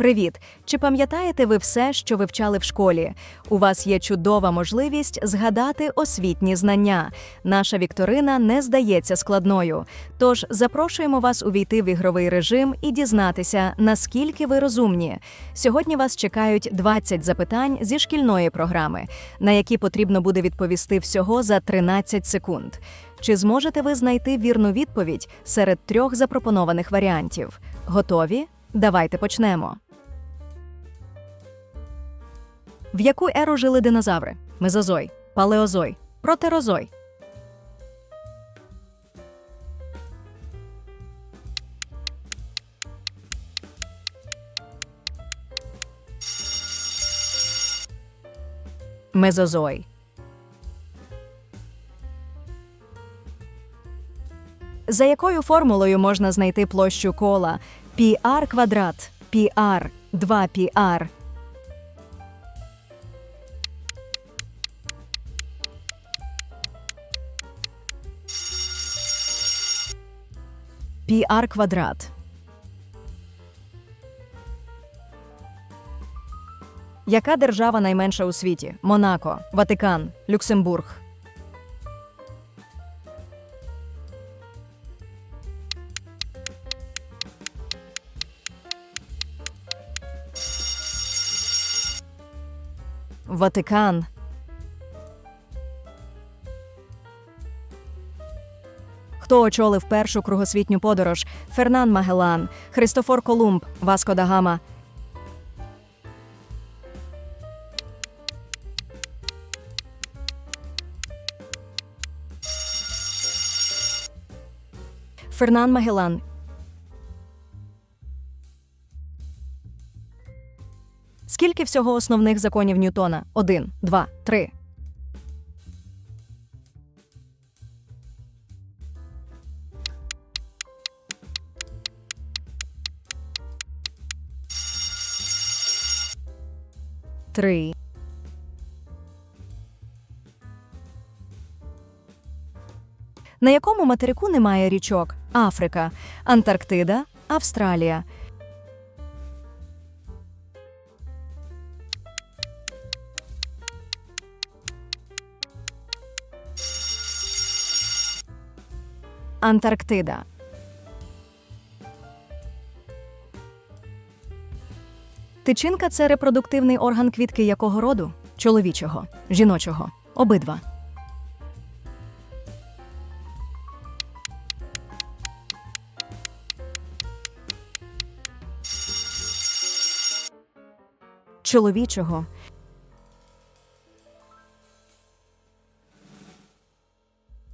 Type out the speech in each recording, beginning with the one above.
Привіт! Чи пам'ятаєте ви все, що ви вчали в школі? У вас є чудова можливість згадати освітні знання. Наша вікторина не здається складною. Тож запрошуємо вас увійти в ігровий режим і дізнатися, наскільки ви розумні. Сьогодні вас чекають 20 запитань зі шкільної програми, на які потрібно буде відповісти всього за 13 секунд. Чи зможете ви знайти вірну відповідь серед трьох запропонованих варіантів? Готові? Давайте почнемо. В яку еру жили динозаври? Мезозой, палеозой, протерозой. Мезозой. За якою формулою можна знайти площу кола? Піар квадрат, піар 2 піар. Πr квадрат. Яка держава найменша у світі? Монако, Ватикан, Люксембург. Ватикан. Хто очолив першу кругосвітню подорож? Фернан Магелан, Христофор Колумб, Васко да Гама. Фернан Магелан. Скільки всього основних законів Ньютона? Один, два, три. Три. На якому материку немає річок? Африка, Антарктида, Австралія. Антарктида. Тичинка це репродуктивний орган квітки якого роду? Чоловічого, жіночого, обидва. Чоловічого.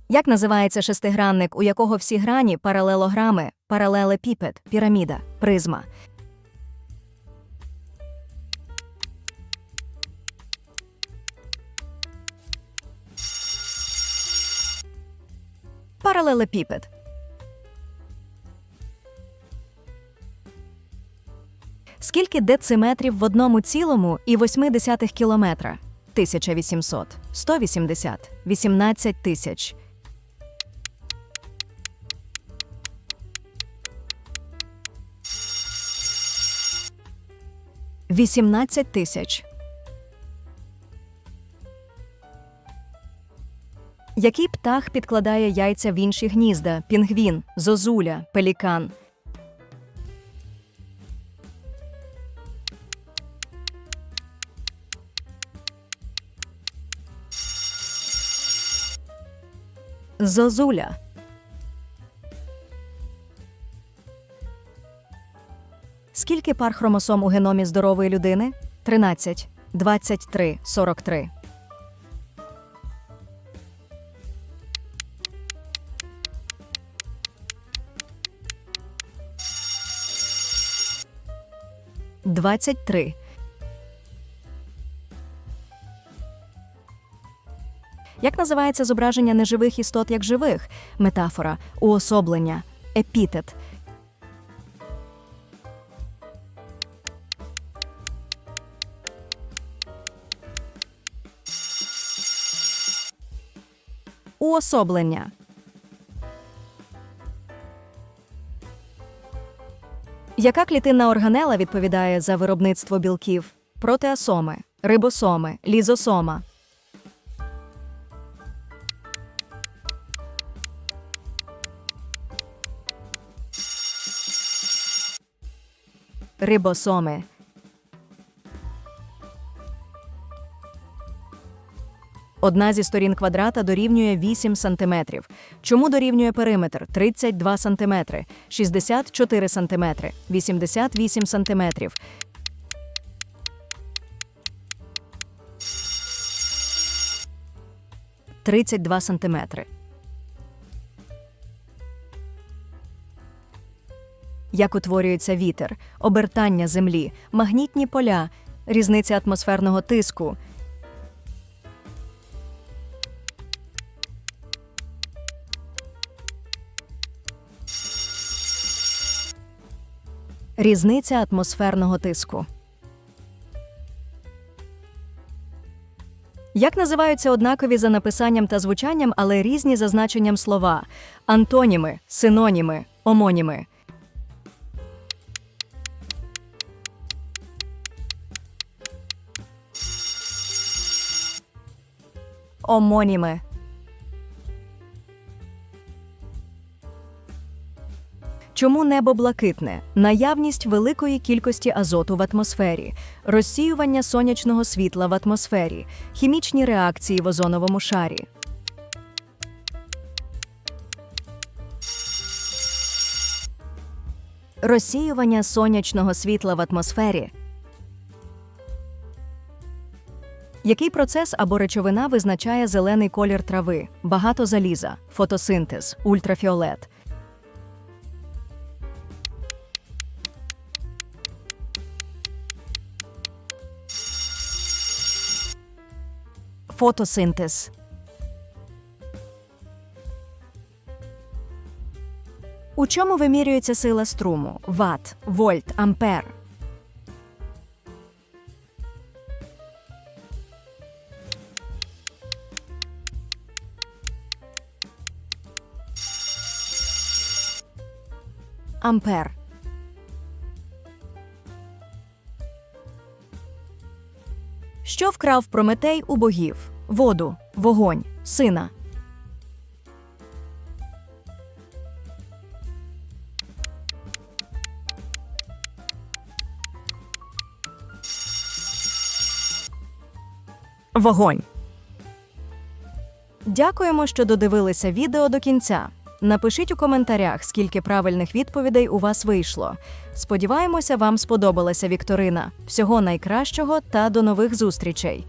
Як називається шестигранник, у якого всі грані паралелограми, паралелепіпед, піраміда, призма? Паралелепіпед. Скільки дециметрів в одному цілому і 0,8 кілометра? 1800, 180, 18 тисяч. Вісімнадцять тисяч. Який птах підкладає яйця в інші гнізда? Пінгвін, зозуля, пелікан. Зозуля. Скільки пар хромосом у геномі здорової людини? 13, 23, 43. Двадцять три. Як називається зображення неживих істот як живих? Метафора, уособлення, епітет. Уособлення. Яка клітинна органела відповідає за виробництво білків? Протеасоми, рибосоми, лізосома. Рибосоми. Одна зі сторін квадрата дорівнює 8 см. Чому дорівнює периметр? 32 см, 64 см, 88 см. Тридцять два сантиметри. Як утворюється вітер, обертання землі, магнітні поля, різниця атмосферного тиску, Різниця атмосферного тиску. Як називаються однакові за написанням та звучанням, але різні за значенням слова? Антоніми, синоніми, омоніми. Омоніми. Чому небо блакитне? Наявність великої кількості азоту в атмосфері, розсіювання сонячного світла в атмосфері, хімічні реакції в озоновому шарі. Розсіювання сонячного світла в атмосфері. Який процес або речовина визначає зелений колір трави, багато заліза, фотосинтез, ультрафіолет? Фотосинтез. У чому вимірюється сила струму? Ватт, вольт, ампер. Ампер. Що вкрав Прометей у богів? Воду, вогонь, сина. Вогонь. Дякуємо, що додивилися відео до кінця. Напишіть у коментарях, скільки правильних відповідей у вас вийшло. Сподіваємося, вам сподобалася вікторина. Всього найкращого та до нових зустрічей!